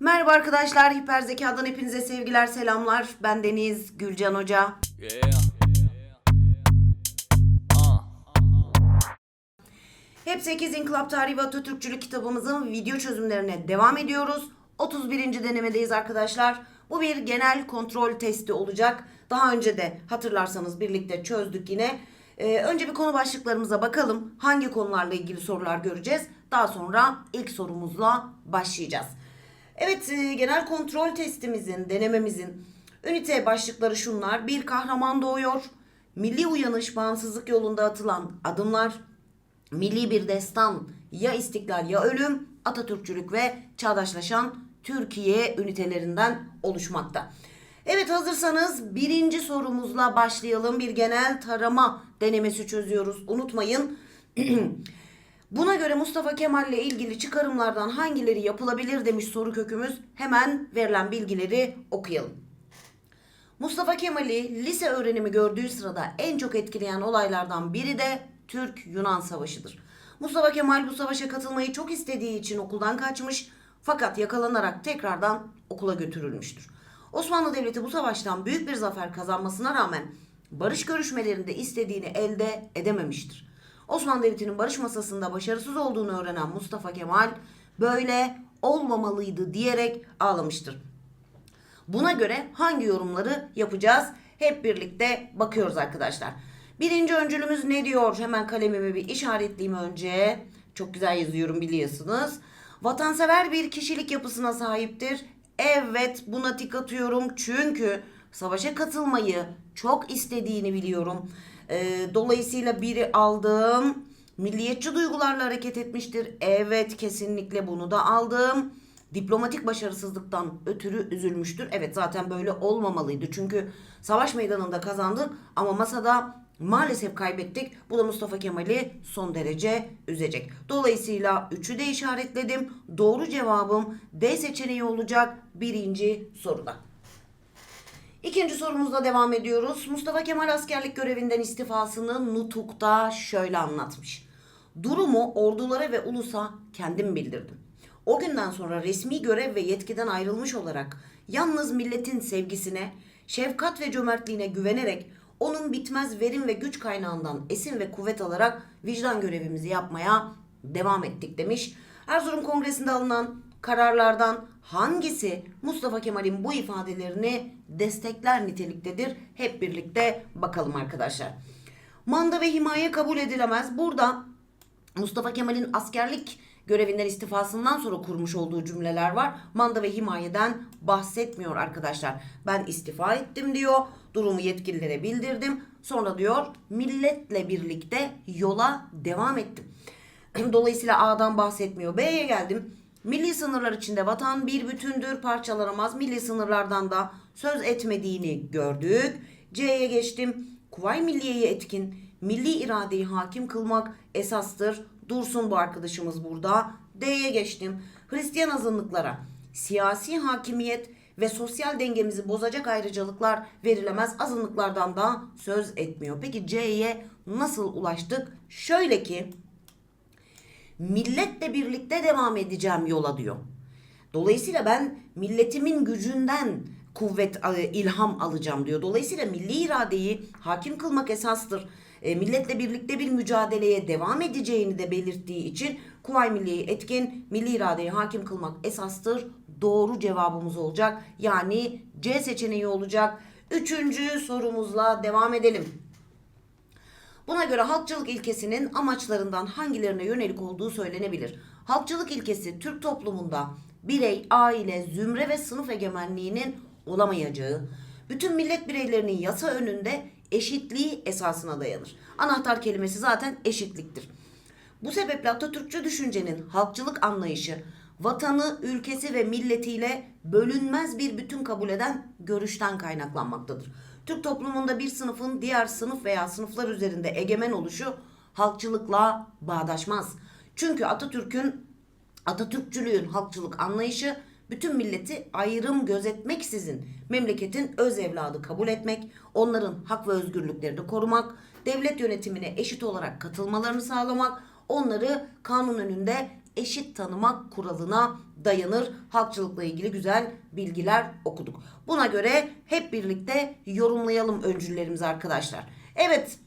Merhaba arkadaşlar, Hiper Zeka'dan hepinize sevgiler, selamlar. Ben Deniz Gülcan Hoca. Yeah. Hep 8 İnkılap Tarihi ve Atatürkçülük kitabımızın video çözümlerine devam ediyoruz. 31. denemedeyiz arkadaşlar. Bu bir genel kontrol testi olacak. Daha önce de hatırlarsanız birlikte çözdük yine. Ee, önce bir konu başlıklarımıza bakalım. Hangi konularla ilgili sorular göreceğiz? Daha sonra ilk sorumuzla başlayacağız. Evet, e, genel kontrol testimizin, denememizin ünite başlıkları şunlar. Bir kahraman doğuyor. Milli uyanış, bağımsızlık yolunda atılan adımlar. Milli bir destan, ya istiklal ya ölüm, Atatürkçülük ve çağdaşlaşan Türkiye ünitelerinden oluşmakta. Evet hazırsanız birinci sorumuzla başlayalım. Bir genel tarama denemesi çözüyoruz. Unutmayın. Buna göre Mustafa Kemal ile ilgili çıkarımlardan hangileri yapılabilir demiş soru kökümüz. Hemen verilen bilgileri okuyalım. Mustafa Kemal'i lise öğrenimi gördüğü sırada en çok etkileyen olaylardan biri de Türk-Yunan Savaşı'dır. Mustafa Kemal bu savaşa katılmayı çok istediği için okuldan kaçmış fakat yakalanarak tekrardan okula götürülmüştür. Osmanlı Devleti bu savaştan büyük bir zafer kazanmasına rağmen barış görüşmelerinde istediğini elde edememiştir. Osmanlı Devleti'nin barış masasında başarısız olduğunu öğrenen Mustafa Kemal böyle olmamalıydı diyerek ağlamıştır. Buna göre hangi yorumları yapacağız? Hep birlikte bakıyoruz arkadaşlar. Birinci öncülümüz ne diyor? Hemen kalemimi bir işaretleyeyim önce. Çok güzel yazıyorum biliyorsunuz. Vatansever bir kişilik yapısına sahiptir. Evet buna tik atıyorum çünkü savaşa katılmayı çok istediğini biliyorum. Ee, dolayısıyla biri aldım. Milliyetçi duygularla hareket etmiştir. Evet kesinlikle bunu da aldım diplomatik başarısızlıktan ötürü üzülmüştür. Evet zaten böyle olmamalıydı. Çünkü savaş meydanında kazandık ama masada maalesef kaybettik. Bu da Mustafa Kemal'i son derece üzecek. Dolayısıyla 3'ü de işaretledim. Doğru cevabım D seçeneği olacak birinci soruda. İkinci sorumuzla devam ediyoruz. Mustafa Kemal askerlik görevinden istifasını Nutuk'ta şöyle anlatmış. Durumu ordulara ve ulusa kendim bildirdim. O günden sonra resmi görev ve yetkiden ayrılmış olarak yalnız milletin sevgisine, şefkat ve cömertliğine güvenerek onun bitmez verim ve güç kaynağından esin ve kuvvet alarak vicdan görevimizi yapmaya devam ettik demiş. Erzurum Kongresi'nde alınan kararlardan hangisi Mustafa Kemal'in bu ifadelerini destekler niteliktedir? Hep birlikte bakalım arkadaşlar. Manda ve himaye kabul edilemez. Burada Mustafa Kemal'in askerlik görevinden istifasından sonra kurmuş olduğu cümleler var. Manda ve himayeden bahsetmiyor arkadaşlar. Ben istifa ettim diyor. Durumu yetkililere bildirdim. Sonra diyor milletle birlikte yola devam ettim. Dolayısıyla A'dan bahsetmiyor. B'ye geldim. Milli sınırlar içinde vatan bir bütündür, parçalanamaz. Milli sınırlardan da söz etmediğini gördük. C'ye geçtim. Kuvay Milliye'yi etkin, milli iradeyi hakim kılmak esastır. Dursun bu arkadaşımız burada. D'ye geçtim. Hristiyan azınlıklara siyasi hakimiyet ve sosyal dengemizi bozacak ayrıcalıklar verilemez. Azınlıklardan da söz etmiyor. Peki C'ye nasıl ulaştık? Şöyle ki milletle birlikte devam edeceğim yola diyor. Dolayısıyla ben milletimin gücünden kuvvet, e, ilham alacağım diyor. Dolayısıyla milli iradeyi hakim kılmak esastır. E, milletle birlikte bir mücadeleye devam edeceğini de belirttiği için Kuvayi Milliye'yi etkin, milli iradeyi hakim kılmak esastır. Doğru cevabımız olacak. Yani C seçeneği olacak. Üçüncü sorumuzla devam edelim. Buna göre halkçılık ilkesinin amaçlarından hangilerine yönelik olduğu söylenebilir. Halkçılık ilkesi Türk toplumunda birey, aile, zümre ve sınıf egemenliğinin olamayacağı, bütün millet bireylerinin yasa önünde eşitliği esasına dayanır. Anahtar kelimesi zaten eşitliktir. Bu sebeple Atatürkçü düşüncenin halkçılık anlayışı vatanı, ülkesi ve milletiyle bölünmez bir bütün kabul eden görüşten kaynaklanmaktadır. Türk toplumunda bir sınıfın diğer sınıf veya sınıflar üzerinde egemen oluşu halkçılıkla bağdaşmaz. Çünkü Atatürk'ün Atatürkçülüğün halkçılık anlayışı bütün milleti ayrım gözetmeksizin memleketin öz evladı kabul etmek, onların hak ve özgürlüklerini korumak, devlet yönetimine eşit olarak katılmalarını sağlamak, onları kanun önünde eşit tanımak kuralına dayanır. Halkçılıkla ilgili güzel bilgiler okuduk. Buna göre hep birlikte yorumlayalım öncüllerimizi arkadaşlar. Evet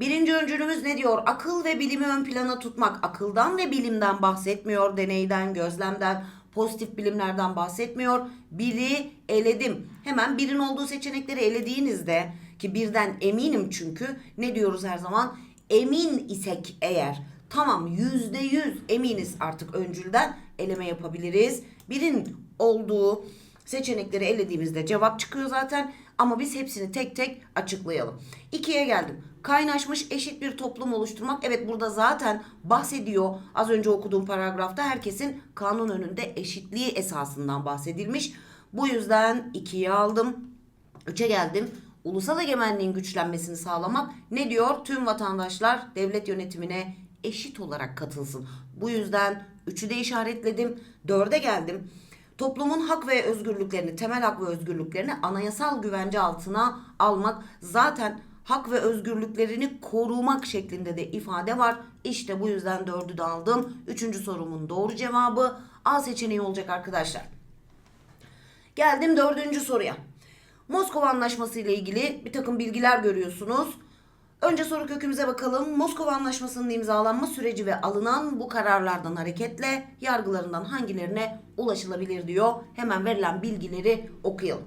Birinci öncülümüz ne diyor? Akıl ve bilimi ön plana tutmak. Akıldan ve bilimden bahsetmiyor. Deneyden, gözlemden, pozitif bilimlerden bahsetmiyor. Biri eledim. Hemen birin olduğu seçenekleri elediğinizde ki birden eminim çünkü ne diyoruz her zaman? Emin isek eğer tamam yüzde yüz eminiz artık öncülden eleme yapabiliriz. Birin olduğu seçenekleri elediğimizde cevap çıkıyor zaten. Ama biz hepsini tek tek açıklayalım. İkiye geldim. Kaynaşmış eşit bir toplum oluşturmak. Evet burada zaten bahsediyor. Az önce okuduğum paragrafta herkesin kanun önünde eşitliği esasından bahsedilmiş. Bu yüzden ikiye aldım. Üçe geldim. Ulusal egemenliğin güçlenmesini sağlamak ne diyor? Tüm vatandaşlar devlet yönetimine eşit olarak katılsın. Bu yüzden üçü de işaretledim. Dörde geldim. Toplumun hak ve özgürlüklerini, temel hak ve özgürlüklerini anayasal güvence altına almak zaten hak ve özgürlüklerini korumak şeklinde de ifade var. İşte bu yüzden dördü de aldım. Üçüncü sorumun doğru cevabı A seçeneği olacak arkadaşlar. Geldim dördüncü soruya. Moskova Anlaşması ile ilgili bir takım bilgiler görüyorsunuz. Önce soru kökümüze bakalım. Moskova Anlaşması'nın imzalanma süreci ve alınan bu kararlardan hareketle yargılarından hangilerine ulaşılabilir diyor. Hemen verilen bilgileri okuyalım.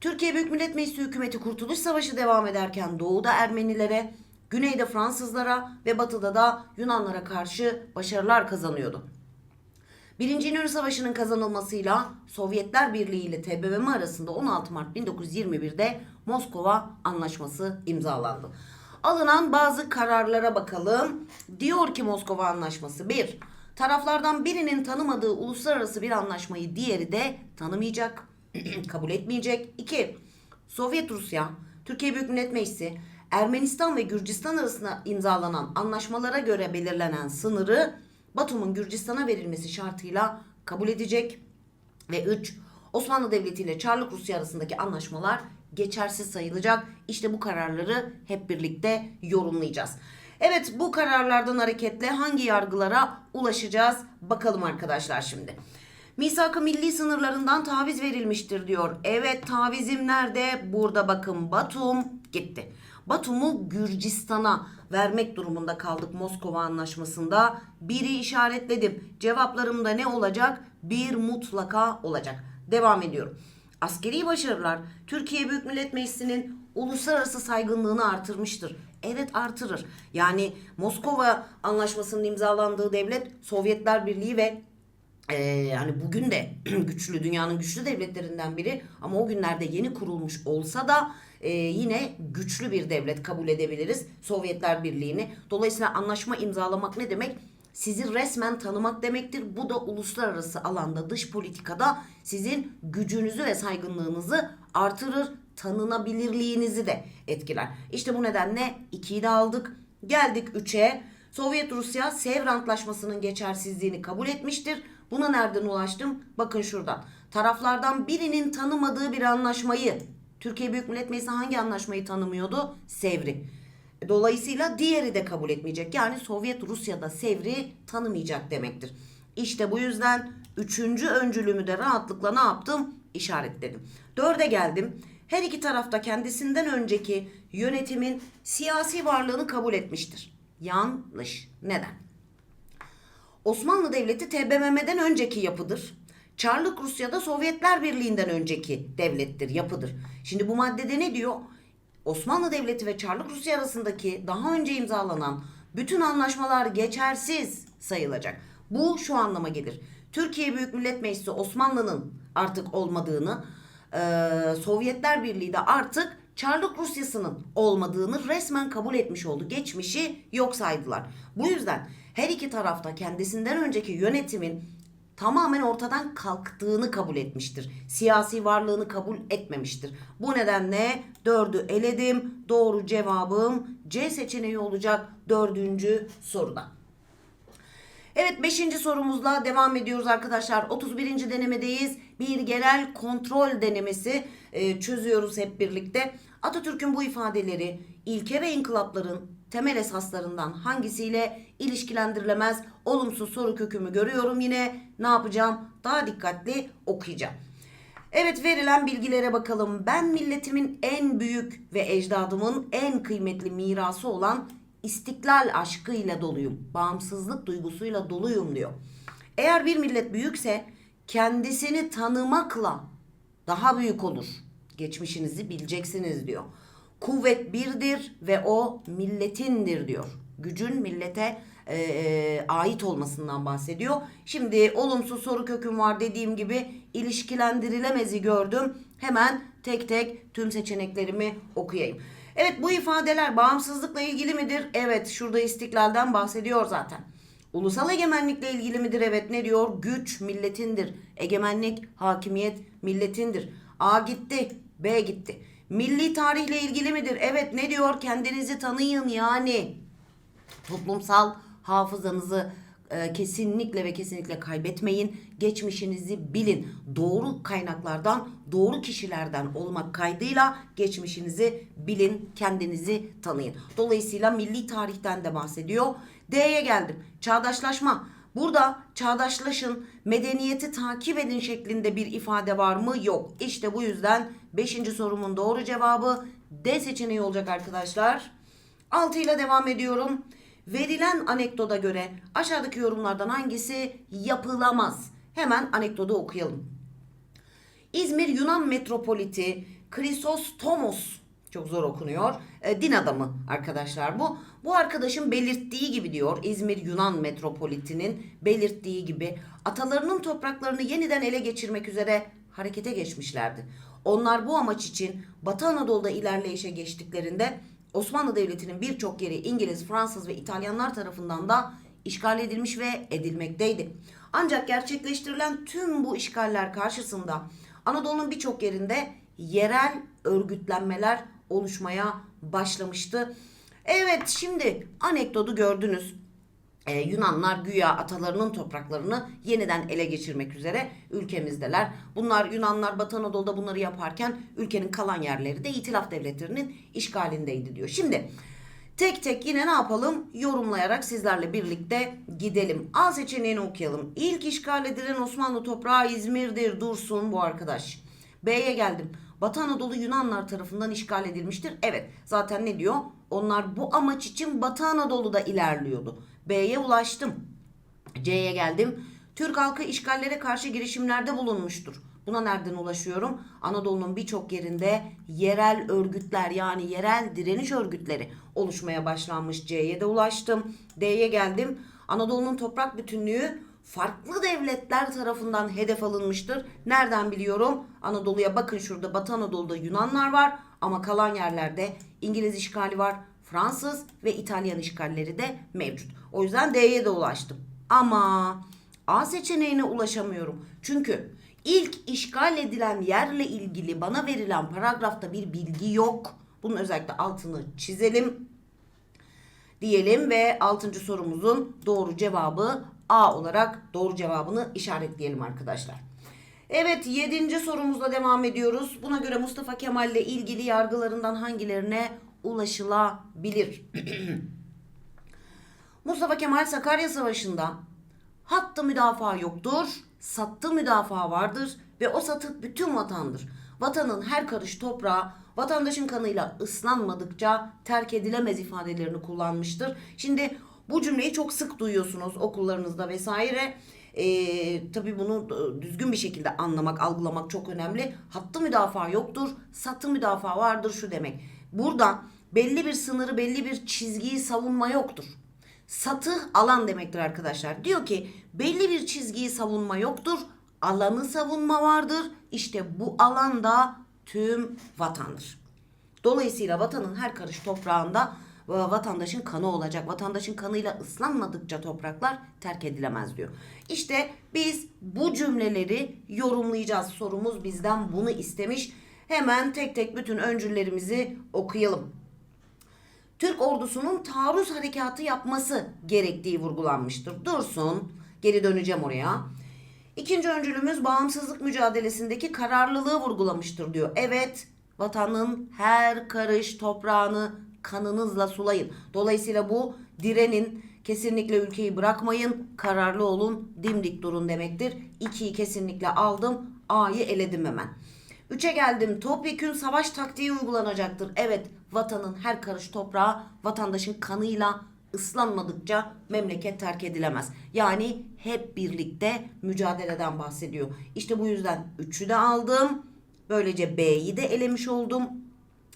Türkiye Büyük Millet Meclisi hükümeti Kurtuluş Savaşı devam ederken doğuda Ermenilere, güneyde Fransızlara ve batıda da Yunanlara karşı başarılar kazanıyordu. Birinci İnönü Savaşı'nın kazanılmasıyla Sovyetler Birliği ile TBMM arasında 16 Mart 1921'de Moskova Anlaşması imzalandı. Alınan bazı kararlara bakalım. Diyor ki Moskova Anlaşması 1. Taraflardan birinin tanımadığı uluslararası bir anlaşmayı diğeri de tanımayacak, kabul etmeyecek. 2. Sovyet Rusya, Türkiye Büyük Millet Meclisi, Ermenistan ve Gürcistan arasında imzalanan anlaşmalara göre belirlenen sınırı Batum'un Gürcistan'a verilmesi şartıyla kabul edecek. Ve 3. Osmanlı Devleti ile Çarlık Rusya arasındaki anlaşmalar geçersiz sayılacak. İşte bu kararları hep birlikte yorumlayacağız. Evet bu kararlardan hareketle hangi yargılara ulaşacağız bakalım arkadaşlar şimdi. Misak-ı milli sınırlarından taviz verilmiştir diyor. Evet tavizim nerede? Burada bakın Batum gitti. Batum'u Gürcistan'a vermek durumunda kaldık Moskova Anlaşması'nda. Biri işaretledim. Cevaplarım da ne olacak? Bir mutlaka olacak. Devam ediyorum. Askeri başarılar Türkiye Büyük Millet Meclisi'nin uluslararası saygınlığını artırmıştır. Evet artırır. Yani Moskova Anlaşması'nın imzalandığı devlet Sovyetler Birliği ve ee, yani bugün de güçlü dünyanın güçlü devletlerinden biri ama o günlerde yeni kurulmuş olsa da e, yine güçlü bir devlet kabul edebiliriz Sovyetler Birliği'ni. Dolayısıyla anlaşma imzalamak ne demek? Sizi resmen tanımak demektir. Bu da uluslararası alanda dış politikada sizin gücünüzü ve saygınlığınızı artırır. Tanınabilirliğinizi de etkiler. İşte bu nedenle 2'yi de aldık. Geldik 3'e. Sovyet Rusya Sevr Antlaşması'nın geçersizliğini kabul etmiştir. Buna nereden ulaştım? Bakın şuradan. Taraflardan birinin tanımadığı bir anlaşmayı Türkiye Büyük Millet Meclisi hangi anlaşmayı tanımıyordu? Sevr'i. Dolayısıyla diğeri de kabul etmeyecek. Yani Sovyet Rusya'da Sevr'i tanımayacak demektir. İşte bu yüzden üçüncü öncülümü de rahatlıkla ne yaptım? İşaretledim. Dörde geldim. Her iki tarafta kendisinden önceki yönetimin siyasi varlığını kabul etmiştir. Yanlış. Neden? Osmanlı Devleti TBMM'den önceki yapıdır. Çarlık Rusya'da Sovyetler Birliği'nden önceki devlettir, yapıdır. Şimdi bu maddede ne diyor? Osmanlı Devleti ve Çarlık Rusya arasındaki daha önce imzalanan bütün anlaşmalar geçersiz sayılacak. Bu şu anlama gelir. Türkiye Büyük Millet Meclisi Osmanlı'nın artık olmadığını, e, Sovyetler Birliği de artık Çarlık Rusyası'nın olmadığını resmen kabul etmiş oldu. Geçmişi yok saydılar. Bu yüzden her iki tarafta kendisinden önceki yönetimin tamamen ortadan kalktığını kabul etmiştir. Siyasi varlığını kabul etmemiştir. Bu nedenle dördü eledim. Doğru cevabım C seçeneği olacak dördüncü soruda. Evet 5. sorumuzla devam ediyoruz arkadaşlar. 31. denemedeyiz. Bir genel kontrol denemesi e, çözüyoruz hep birlikte. Atatürk'ün bu ifadeleri ilke ve inkılapların temel esaslarından hangisiyle ilişkilendirilemez? Olumsuz soru kökümü görüyorum yine. Ne yapacağım? Daha dikkatli okuyacağım. Evet verilen bilgilere bakalım. Ben milletimin en büyük ve ecdadımın en kıymetli mirası olan istiklal aşkıyla doluyum. Bağımsızlık duygusuyla doluyum diyor. Eğer bir millet büyükse kendisini tanımakla daha büyük olur. Geçmişinizi bileceksiniz diyor. Kuvvet birdir ve o milletindir diyor. Gücün millete e, e, ait olmasından bahsediyor. Şimdi olumsuz soru köküm var dediğim gibi ilişkilendirilemezi gördüm. Hemen tek tek tüm seçeneklerimi okuyayım. Evet bu ifadeler bağımsızlıkla ilgili midir? Evet şurada istiklalden bahsediyor zaten. Ulusal egemenlikle ilgili midir? Evet ne diyor? Güç milletindir. Egemenlik, hakimiyet milletindir. A gitti, B gitti. Milli tarihle ilgili midir? Evet ne diyor? Kendinizi tanıyın yani. Toplumsal hafızanızı e, kesinlikle ve kesinlikle kaybetmeyin. Geçmişinizi bilin. Doğru kaynaklardan, doğru kişilerden olmak kaydıyla geçmişinizi bilin, kendinizi tanıyın. Dolayısıyla milli tarihten de bahsediyor. D'ye geldim. Çağdaşlaşma. Burada çağdaşlaşın, medeniyeti takip edin şeklinde bir ifade var mı? Yok. İşte bu yüzden 5. sorumun doğru cevabı D seçeneği olacak arkadaşlar. 6 ile devam ediyorum. Verilen anekdota göre aşağıdaki yorumlardan hangisi yapılamaz? Hemen anekdotu okuyalım. İzmir Yunan metropoliti Krisostomos çok zor okunuyor. E, din adamı arkadaşlar bu. Bu arkadaşın belirttiği gibi diyor İzmir Yunan metropolitinin belirttiği gibi atalarının topraklarını yeniden ele geçirmek üzere harekete geçmişlerdi. Onlar bu amaç için Batı Anadolu'da ilerleyişe geçtiklerinde Osmanlı Devleti'nin birçok yeri İngiliz, Fransız ve İtalyanlar tarafından da işgal edilmiş ve edilmekteydi. Ancak gerçekleştirilen tüm bu işgaller karşısında Anadolu'nun birçok yerinde yerel örgütlenmeler oluşmaya başlamıştı. Evet şimdi anekdotu gördünüz. Ee, Yunanlar güya atalarının topraklarını yeniden ele geçirmek üzere ülkemizdeler. Bunlar Yunanlar Batı Anadolu'da bunları yaparken ülkenin kalan yerleri de İtilaf devletlerinin işgalindeydi diyor. Şimdi tek tek yine ne yapalım? Yorumlayarak sizlerle birlikte gidelim. A seçeneğini okuyalım. İlk işgal edilen Osmanlı toprağı İzmir'dir. Dursun bu arkadaş. B'ye geldim. Batı Anadolu Yunanlar tarafından işgal edilmiştir. Evet zaten ne diyor? Onlar bu amaç için Batı Anadolu'da ilerliyordu. B'ye ulaştım. C'ye geldim. Türk halkı işgallere karşı girişimlerde bulunmuştur. Buna nereden ulaşıyorum? Anadolu'nun birçok yerinde yerel örgütler yani yerel direniş örgütleri oluşmaya başlanmış. C'ye de ulaştım. D'ye geldim. Anadolu'nun toprak bütünlüğü farklı devletler tarafından hedef alınmıştır. Nereden biliyorum? Anadolu'ya bakın şurada Batı Anadolu'da Yunanlar var ama kalan yerlerde İngiliz işgali var, Fransız ve İtalyan işgalleri de mevcut. O yüzden D'ye de ulaştım. Ama A seçeneğine ulaşamıyorum. Çünkü ilk işgal edilen yerle ilgili bana verilen paragrafta bir bilgi yok. Bunun özellikle altını çizelim diyelim ve 6. sorumuzun doğru cevabı A olarak doğru cevabını işaretleyelim arkadaşlar. Evet 7. sorumuzla devam ediyoruz. Buna göre Mustafa Kemal ile ilgili yargılarından hangilerine ulaşılabilir? Mustafa Kemal Sakarya Savaşı'nda hattı müdafaa yoktur, sattı müdafaa vardır ve o satı bütün vatandır. Vatanın her karış toprağı vatandaşın kanıyla ıslanmadıkça terk edilemez ifadelerini kullanmıştır. Şimdi bu cümleyi çok sık duyuyorsunuz okullarınızda vesaire. Ee, tabii bunu düzgün bir şekilde anlamak, algılamak çok önemli. Hattı müdafaa yoktur, satı müdafaa vardır şu demek. Burada belli bir sınırı, belli bir çizgiyi savunma yoktur. Satı alan demektir arkadaşlar. Diyor ki belli bir çizgiyi savunma yoktur. Alanı savunma vardır. İşte bu alanda tüm vatandır. Dolayısıyla vatanın her karış toprağında e, vatandaşın kanı olacak. Vatandaşın kanıyla ıslanmadıkça topraklar terk edilemez diyor. İşte biz bu cümleleri yorumlayacağız. Sorumuz bizden bunu istemiş. Hemen tek tek bütün öncüllerimizi okuyalım. Türk ordusunun taarruz harekatı yapması gerektiği vurgulanmıştır. Dursun. Geri döneceğim oraya. İkinci öncülümüz bağımsızlık mücadelesindeki kararlılığı vurgulamıştır diyor. Evet, vatanın her karış toprağını kanınızla sulayın. Dolayısıyla bu direnin, kesinlikle ülkeyi bırakmayın, kararlı olun, dimdik durun demektir. 2'yi kesinlikle aldım, A'yı eledim hemen. 3'e geldim. Topyekün savaş taktiği uygulanacaktır. Evet, vatanın her karış toprağı vatandaşın kanıyla ıslanmadıkça memleket terk edilemez. Yani hep birlikte mücadeleden bahsediyor. İşte bu yüzden 3'ü de aldım. Böylece B'yi de elemiş oldum.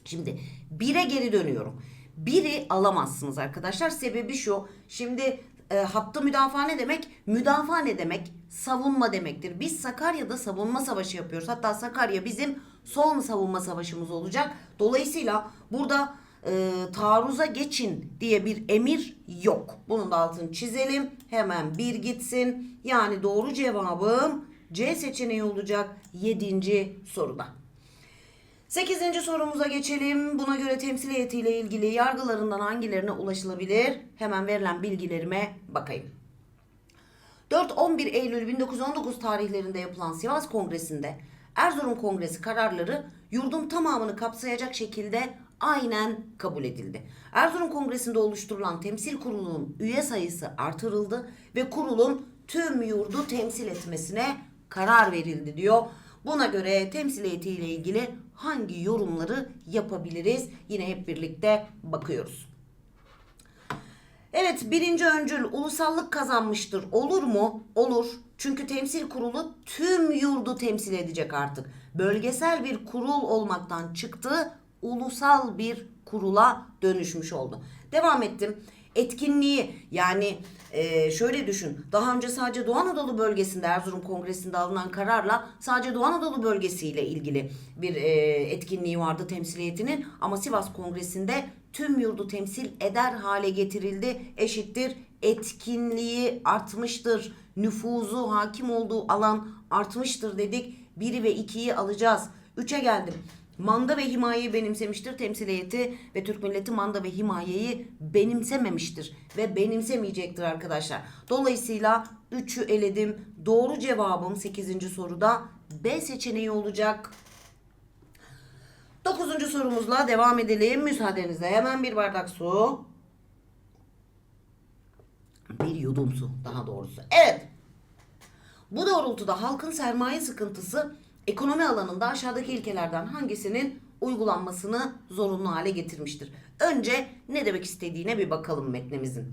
Şimdi 1'e geri dönüyorum. 1'i alamazsınız arkadaşlar. Sebebi şu. Şimdi e, hattı müdafaa ne demek? Müdafaa ne demek? Savunma demektir. Biz Sakarya'da savunma savaşı yapıyoruz. Hatta Sakarya bizim son savunma savaşımız olacak. Dolayısıyla burada e, taarruza geçin diye bir emir yok. Bunun da altını çizelim. Hemen bir gitsin. Yani doğru cevabım C seçeneği olacak 7. soruda. Sekizinci sorumuza geçelim. Buna göre temsil heyetiyle ilgili yargılarından hangilerine ulaşılabilir? Hemen verilen bilgilerime bakayım. 4-11 Eylül 1919 tarihlerinde yapılan Sivas Kongresi'nde Erzurum Kongresi kararları yurdun tamamını kapsayacak şekilde aynen kabul edildi. Erzurum Kongresi'nde oluşturulan temsil kurulunun üye sayısı artırıldı ve kurulun tüm yurdu temsil etmesine karar verildi diyor. Buna göre temsil heyetiyle ilgili hangi yorumları yapabiliriz? Yine hep birlikte bakıyoruz. Evet birinci öncül ulusallık kazanmıştır. Olur mu? Olur. Çünkü temsil kurulu tüm yurdu temsil edecek artık. Bölgesel bir kurul olmaktan çıktı. Ulusal bir kurula dönüşmüş oldu. Devam ettim. Etkinliği yani e, şöyle düşün. Daha önce sadece Doğu Anadolu bölgesinde Erzurum Kongresi'nde alınan kararla sadece Doğu Anadolu bölgesiyle ilgili bir e, etkinliği vardı temsiliyetinin. Ama Sivas Kongresi'nde tüm yurdu temsil eder hale getirildi. Eşittir etkinliği artmıştır. Nüfuzu hakim olduğu alan artmıştır dedik. Biri ve ikiyi alacağız. Üçe geldim. Manda ve himayeyi benimsemiştir temsil heyeti ve Türk milleti manda ve himayeyi benimsememiştir ve benimsemeyecektir arkadaşlar. Dolayısıyla 3'ü eledim. Doğru cevabım 8. soruda B seçeneği olacak. Dokuzuncu sorumuzla devam edelim. Müsaadenizle hemen bir bardak su. Bir yudum su daha doğrusu. Evet. Bu doğrultuda halkın sermaye sıkıntısı ekonomi alanında aşağıdaki ilkelerden hangisinin uygulanmasını zorunlu hale getirmiştir? Önce ne demek istediğine bir bakalım metnemizin.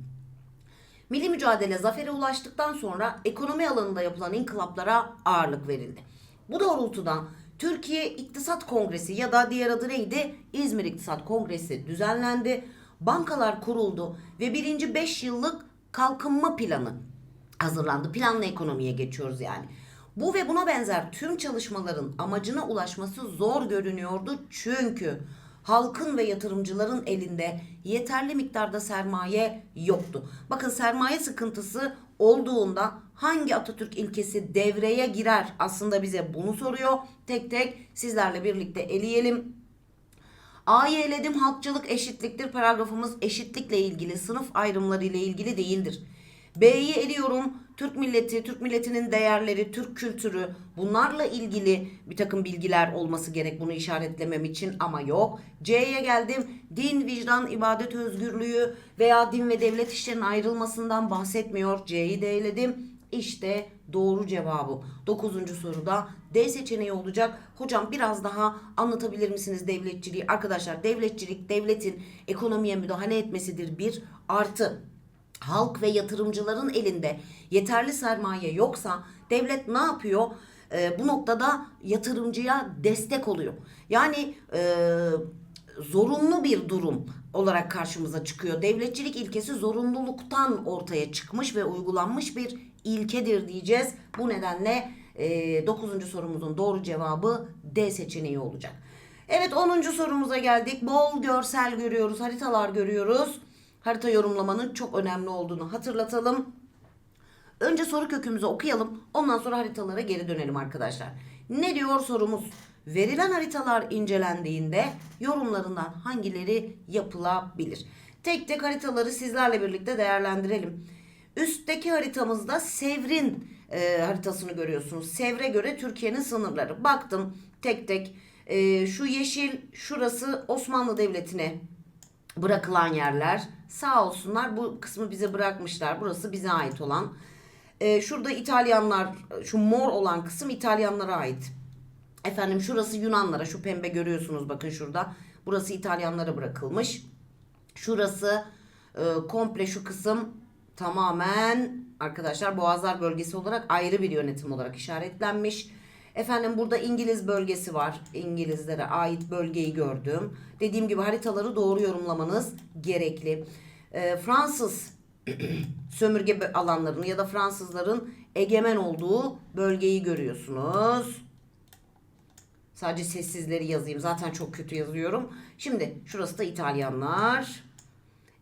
Milli mücadele zafere ulaştıktan sonra ekonomi alanında yapılan inkılaplara ağırlık verildi. Bu doğrultuda Türkiye İktisat Kongresi ya da diğer adı neydi? İzmir İktisat Kongresi düzenlendi. Bankalar kuruldu ve birinci 5 yıllık kalkınma planı hazırlandı. Planlı ekonomiye geçiyoruz yani. Bu ve buna benzer tüm çalışmaların amacına ulaşması zor görünüyordu çünkü halkın ve yatırımcıların elinde yeterli miktarda sermaye yoktu. Bakın sermaye sıkıntısı olduğunda hangi Atatürk ilkesi devreye girer? Aslında bize bunu soruyor. Tek tek sizlerle birlikte eleyelim. A'yı eledim halkçılık eşitliktir. Paragrafımız eşitlikle ilgili sınıf ayrımları ile ilgili değildir. B'yi eliyorum. Türk milleti, Türk milletinin değerleri, Türk kültürü bunlarla ilgili bir takım bilgiler olması gerek bunu işaretlemem için ama yok. C'ye geldim. Din, vicdan, ibadet özgürlüğü veya din ve devlet işlerinin ayrılmasından bahsetmiyor. C'yi de. İşte doğru cevabı. Dokuzuncu soruda D seçeneği olacak. Hocam biraz daha anlatabilir misiniz devletçiliği? Arkadaşlar devletçilik devletin ekonomiye müdahale etmesidir bir artı halk ve yatırımcıların elinde yeterli sermaye yoksa devlet ne yapıyor? Ee, bu noktada yatırımcıya destek oluyor. Yani e, zorunlu bir durum olarak karşımıza çıkıyor. Devletçilik ilkesi zorunluluktan ortaya çıkmış ve uygulanmış bir ilkedir diyeceğiz. Bu nedenle e, 9. sorumuzun doğru cevabı D seçeneği olacak. Evet 10. sorumuza geldik. Bol görsel görüyoruz, haritalar görüyoruz harita yorumlamanın çok önemli olduğunu hatırlatalım. Önce soru kökümüzü okuyalım. Ondan sonra haritalara geri dönelim arkadaşlar. Ne diyor sorumuz? Verilen haritalar incelendiğinde yorumlarından hangileri yapılabilir? Tek tek haritaları sizlerle birlikte değerlendirelim. Üstteki haritamızda Sevr'in e, haritasını görüyorsunuz. Sevr'e göre Türkiye'nin sınırları. Baktım tek tek e, şu yeşil şurası Osmanlı Devleti'ne bırakılan yerler. Sağ olsunlar bu kısmı bize bırakmışlar. Burası bize ait olan. Ee, şurada İtalyanlar, şu mor olan kısım İtalyanlara ait. Efendim şurası Yunanlara. Şu pembe görüyorsunuz bakın şurada. Burası İtalyanlara bırakılmış. Şurası e, komple şu kısım tamamen arkadaşlar Boğazlar bölgesi olarak ayrı bir yönetim olarak işaretlenmiş. Efendim burada İngiliz bölgesi var. İngilizlere ait bölgeyi gördüm. Dediğim gibi haritaları doğru yorumlamanız gerekli. E, Fransız sömürge alanlarını ya da Fransızların egemen olduğu bölgeyi görüyorsunuz. Sadece sessizleri yazayım. Zaten çok kötü yazıyorum. Şimdi şurası da İtalyanlar.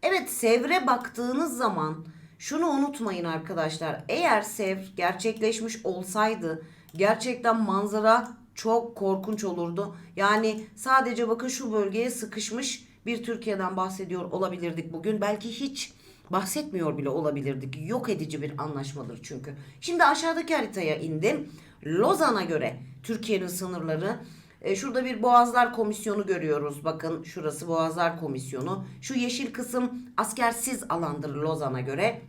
Evet Sevr'e baktığınız zaman şunu unutmayın arkadaşlar. Eğer Sevr gerçekleşmiş olsaydı gerçekten manzara çok korkunç olurdu. Yani sadece bakın şu bölgeye sıkışmış bir Türkiye'den bahsediyor olabilirdik bugün. Belki hiç bahsetmiyor bile olabilirdik. Yok edici bir anlaşmadır çünkü. Şimdi aşağıdaki haritaya indim. Lozan'a göre Türkiye'nin sınırları e, şurada bir Boğazlar Komisyonu görüyoruz. Bakın şurası Boğazlar Komisyonu. Şu yeşil kısım askersiz alandır Lozan'a göre.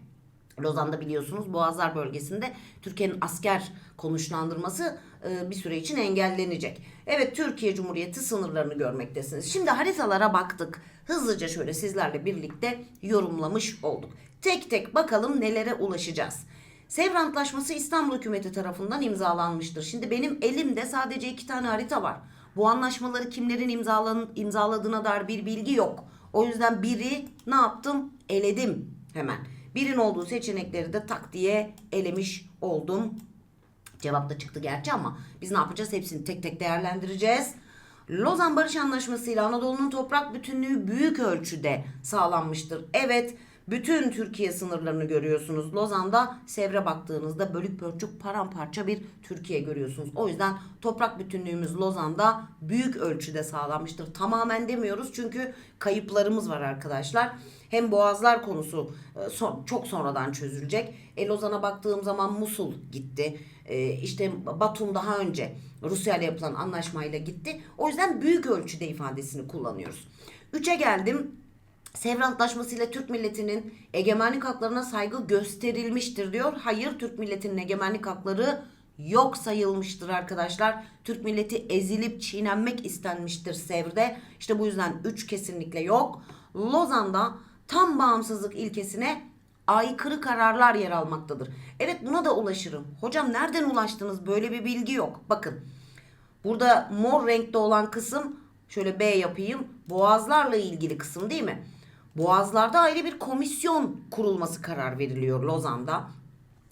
Lozan'da biliyorsunuz Boğazlar bölgesinde Türkiye'nin asker konuşlandırması e, bir süre için engellenecek. Evet Türkiye Cumhuriyeti sınırlarını görmektesiniz. Şimdi haritalara baktık. Hızlıca şöyle sizlerle birlikte yorumlamış olduk. Tek tek bakalım nelere ulaşacağız. Sevr Antlaşması İstanbul hükümeti tarafından imzalanmıştır. Şimdi benim elimde sadece iki tane harita var. Bu anlaşmaları kimlerin imzalan, imzaladığına dair bir bilgi yok. O yüzden biri ne yaptım? Eledim hemen. Birin olduğu seçenekleri de tak diye elemiş oldum. Cevap da çıktı gerçi ama biz ne yapacağız? Hepsini tek tek değerlendireceğiz. Lozan Barış Anlaşması ile Anadolu'nun toprak bütünlüğü büyük ölçüde sağlanmıştır. Evet, bütün Türkiye sınırlarını görüyorsunuz. Lozan'da Sevr'e baktığınızda bölük pörçük paramparça bir Türkiye görüyorsunuz. O yüzden toprak bütünlüğümüz Lozan'da büyük ölçüde sağlanmıştır. Tamamen demiyoruz çünkü kayıplarımız var arkadaşlar. Hem boğazlar konusu e, son, çok sonradan çözülecek. E, Lozan'a baktığım zaman Musul gitti. E, işte Batum daha önce Rusya ile yapılan anlaşmayla gitti. O yüzden büyük ölçüde ifadesini kullanıyoruz. Üçe geldim. Sevr Antlaşması ile Türk milletinin egemenlik haklarına saygı gösterilmiştir diyor. Hayır Türk milletinin egemenlik hakları yok sayılmıştır arkadaşlar. Türk milleti ezilip çiğnenmek istenmiştir Sevr'de. İşte bu yüzden 3 kesinlikle yok. Lozan'da tam bağımsızlık ilkesine aykırı kararlar yer almaktadır. Evet buna da ulaşırım. Hocam nereden ulaştınız? Böyle bir bilgi yok. Bakın Burada mor renkte olan kısım şöyle B yapayım. Boğazlarla ilgili kısım değil mi? Boğazlarda ayrı bir komisyon kurulması karar veriliyor Lozan'da.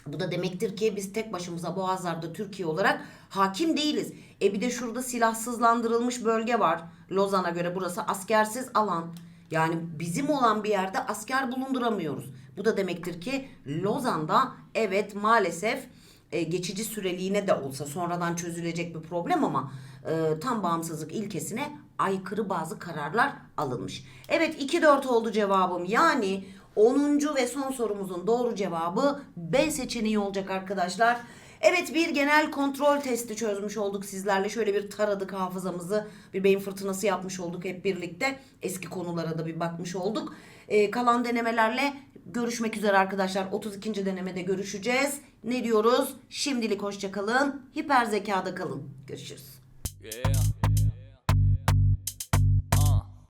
Bu da demektir ki biz tek başımıza Boğazlar'da Türkiye olarak hakim değiliz. E bir de şurada silahsızlandırılmış bölge var. Lozan'a göre burası askersiz alan. Yani bizim olan bir yerde asker bulunduramıyoruz. Bu da demektir ki Lozan'da evet maalesef e, geçici süreliğine de olsa sonradan çözülecek bir problem ama e, tam bağımsızlık ilkesine aykırı bazı kararlar alınmış. Evet 2-4 oldu cevabım. Yani 10. ve son sorumuzun doğru cevabı B seçeneği olacak arkadaşlar. Evet bir genel kontrol testi çözmüş olduk sizlerle. Şöyle bir taradık hafızamızı. Bir beyin fırtınası yapmış olduk hep birlikte. Eski konulara da bir bakmış olduk. Ee, kalan denemelerle görüşmek üzere arkadaşlar. 32. denemede görüşeceğiz. Ne diyoruz? Şimdilik hoşçakalın. Hiper zekada kalın. Görüşürüz. Yeah.